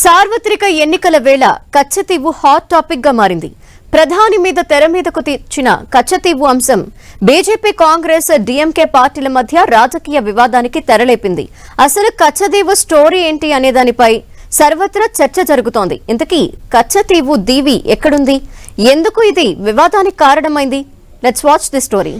సార్వత్రిక ఎన్నికల వేళ కచ్చతీవు హాట్ టాపిక్గా మారింది. ప్రధాని మీద తెర మీదకు తెచ్చిన కచ్చతీవు అంశం బీజేపీ కాంగ్రెస్ డిఎంకే పార్టీల మధ్య రాజకీయ వివాదానికి తెరలేపింది. అసలు కచ్చతీవు స్టోరీ ఏంటి అనే దానిపై సర్వత్రా చర్చ జరుగుతోంది. ఇంతకీ కచ్చతీవు దీవి ఎక్కడుంది? ఎందుకు ఇది వివాదానికి కారణమైంది? Let's watch the story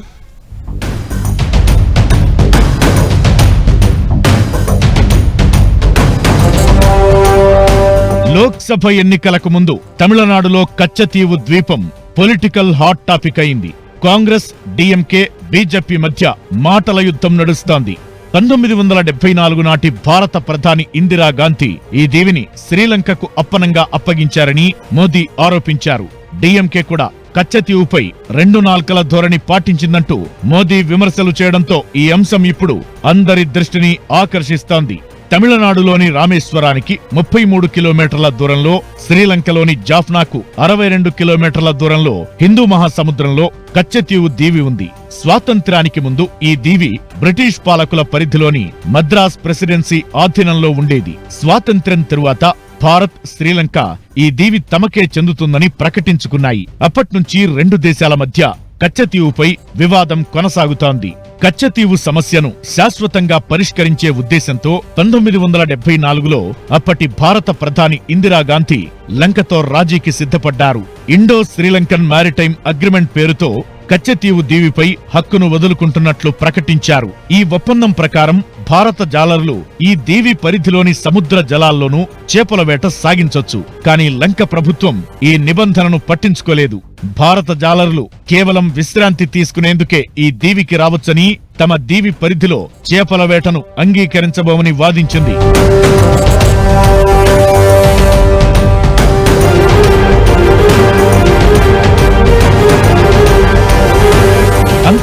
Lok Sabha ఎన్నికలకు ముందు తమిళనాడులో కచ్చతీవు ద్వీపం పొలిటికల్ హాట్ టాపిక్ అయింది. కాంగ్రెస్ డిఎంకే బీజేపీ మధ్య మాటల యుద్ధం నడుస్తోంది. పంతొమ్మిది వందల డెబ్బై నాలుగు నాటి భారత ప్రధాని ఇందిరాగాంధీ ఈ దీవిని శ్రీలంకకు అప్పనంగా అప్పగించారని మోదీ ఆరోపించారు. డిఎంకే కూడా కచ్చతీవుపై రెండు నాల్కల ధోరణి పాటించిందంటూ మోదీ విమర్శలు చేయడంతో ఈ అంశం ఇప్పుడు అందరి దృష్టిని ఆకర్షిస్తోంది. తమిళనాడులోని రామేశ్వరానికి ముప్పై మూడు కిలోమీటర్ల దూరంలో శ్రీలంకలోని జాఫ్నాకు అరవై రెండు కిలోమీటర్ల దూరంలో హిందూ మహాసముద్రంలో కచ్చతీవు దీవి ఉంది. స్వాతంత్ర్యానికి ముందు ఈ దీవి బ్రిటిష్ పాలకుల పరిధిలోని మద్రాస్ ప్రెసిడెన్సీ ఆధీనంలో ఉండేది. స్వాతంత్ర్యం తరువాత భారత్ శ్రీలంక ఈ దీవి తమకే చెందుతుందని ప్రకటించుకున్నాయి. అప్పట్నుంచి రెండు దేశాల మధ్య కచ్చతీవుపై వివాదం కొనసాగుతోంది. కచ్చతీవు సమస్యను శాశ్వతంగా పరిష్కరించే ఉద్దేశంతో పంతొమ్మిది వందల డెబ్బై నాలుగులో అప్పటి భారత ప్రధాని ఇందిరాగాంధీ లంకతో రాజీకి సిద్ధపడ్డారు. ఇండో శ్రీలంకన్ మారిటైమ్ అగ్రిమెంట్ పేరుతో కచ్చతీవు దీవిపై హక్కును వదులుకుంటున్నట్లు ప్రకటించారు. ఈ ఒప్పందం ప్రకారం భారత జాలరులు ఈ దీవి పరిధిలోని సముద్ర జలాల్లోనూ చేపల వేట సాగించొచ్చు. కానీ లంక ప్రభుత్వం ఈ నిబంధనను పట్టించుకోలేదు. భారత జాలరులు కేవలం విశ్రాంతి తీసుకునేందుకే ఈ దీవికి రావచ్చని తమ దీవి పరిధిలో చేపల వేటను అంగీకరించబోమని వాదించింది.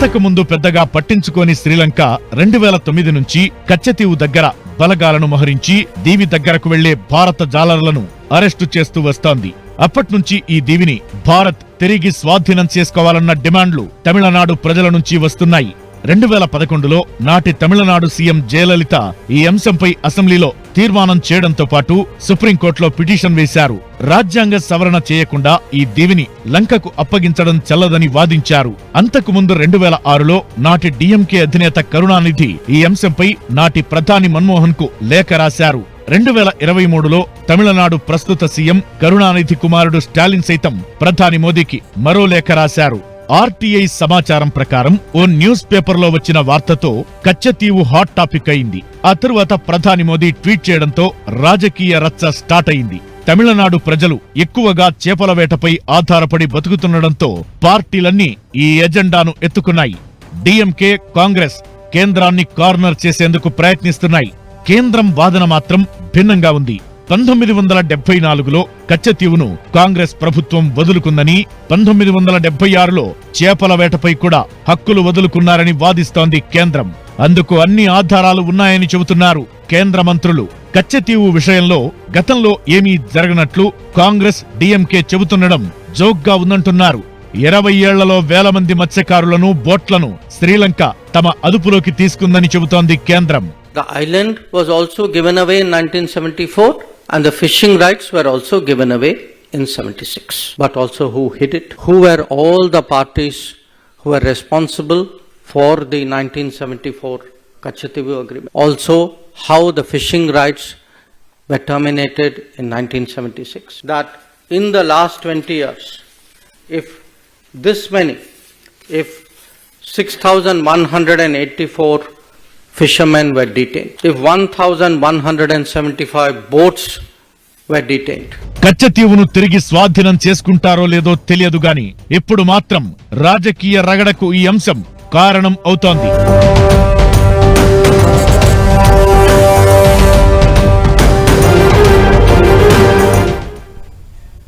అంతకుముందు పెద్దగా పట్టించుకోని శ్రీలంక రెండు వేల తొమ్మిది నుంచి కచ్చతీవు దగ్గర బలగాలను మోహరించి దీవి దగ్గరకు వెళ్ళే భారత జాలర్లను అరెస్టు చేస్తూ వస్తోంది. అప్పట్నుంచి ఈ దీవిని భారత్ తిరిగి స్వాధీనం చేసుకోవాలన్న డిమాండ్లు తమిళనాడు ప్రజల నుంచి వస్తున్నాయి. రెండు వేల పదకొండులో నాటి తమిళనాడు సీఎం జయలలిత ఈ అంశంపై అసెంబ్లీలో తీర్మానం చేయడంతో పాటు సుప్రీంకోర్టులో పిటిషన్ వేశారు. రాజ్యాంగ సవరణ చేయకుండా ఈ దీవిని లంకకు అప్పగించడం చెల్లదని వాదించారు. అంతకు ముందు రెండు వేల ఆరులో నాటి డిఎంకే అధినేత కరుణానిధి ఈ అంశంపై నాటి ప్రధాని మన్మోహన్కు లేఖ రాశారు. రెండు వేల ఇరవై మూడులో తమిళనాడు ప్రస్తుత సీఎం కరుణానిధి కుమారుడు స్టాలిన్ సైతం ప్రధాని మోదీకి మరో లేఖ రాశారు. ఆర్టీఐ సమాచారం ప్రకారం ఓ న్యూస్ పేపర్లో వచ్చిన వార్తతో కచ్చతీవు హాట్ టాపిక్ అయింది. ఆ తరువాత ప్రధాని మోదీ ట్వీట్ చేయడంతో రాజకీయ రచ్చ స్టార్ట్ అయింది. తమిళనాడు ప్రజలు ఎక్కువగా చేపల వేటపై ఆధారపడి బతుకుతుండడంతో పార్టీలన్నీ ఈ ఎజెండాను ఎత్తుకున్నాయి. డిఎంకే కాంగ్రెస్ కేంద్రాన్ని కార్నర్ చేసేందుకు ప్రయత్నిస్తున్నాయి. కేంద్రం వాదన మాత్రం భిన్నంగా ఉంది. పంతొమ్మిది వందల డెబ్బై నాలుగులో కచ్చతీవును కాంగ్రెస్ ప్రభుత్వం వదులుకుందని పంతొమ్మిది వందల డెబ్బై ఆరులో చేపల వేటపై కూడా హక్కులు వదులుకున్నారని వాదిస్తోంది కేంద్రం. అందుకు అన్ని ఆధారాలు ఉన్నాయని చెబుతున్నారు కేంద్ర మంత్రులు. కచ్చతీవు విషయంలో గతంలో ఏమీ జరగనట్లు కాంగ్రెస్ డిఎంకే చెబుతుండడం జోక్గా ఉందంటున్నారు ఇరవై ఏళ్ళలో వేల మంది మత్స్యకారులను బోట్లను శ్రీలంక తమ అదుపులోకి తీసుకుందని చెబుతోంది కేంద్రం the island was also given away in nineteen seventy four and the fishing rights were also given away in seventy in 76. But also who hid it? Who were all the parties responsible for the for seventy four Kachativu agreement? Also how the fishing rights were terminated in 1976. That in the last 20 years, if this many, if 6,184 fishermen were detained. If 1,175 boats were detained. కచ్చతీవును తిరిగి స్వాధీనం చేసుకుంటారో లేదో తెలియదు గాని ఇప్పుడు మాత్రం రాజకీయ రగడకు ఈ అంశం కారణం అవుతోంది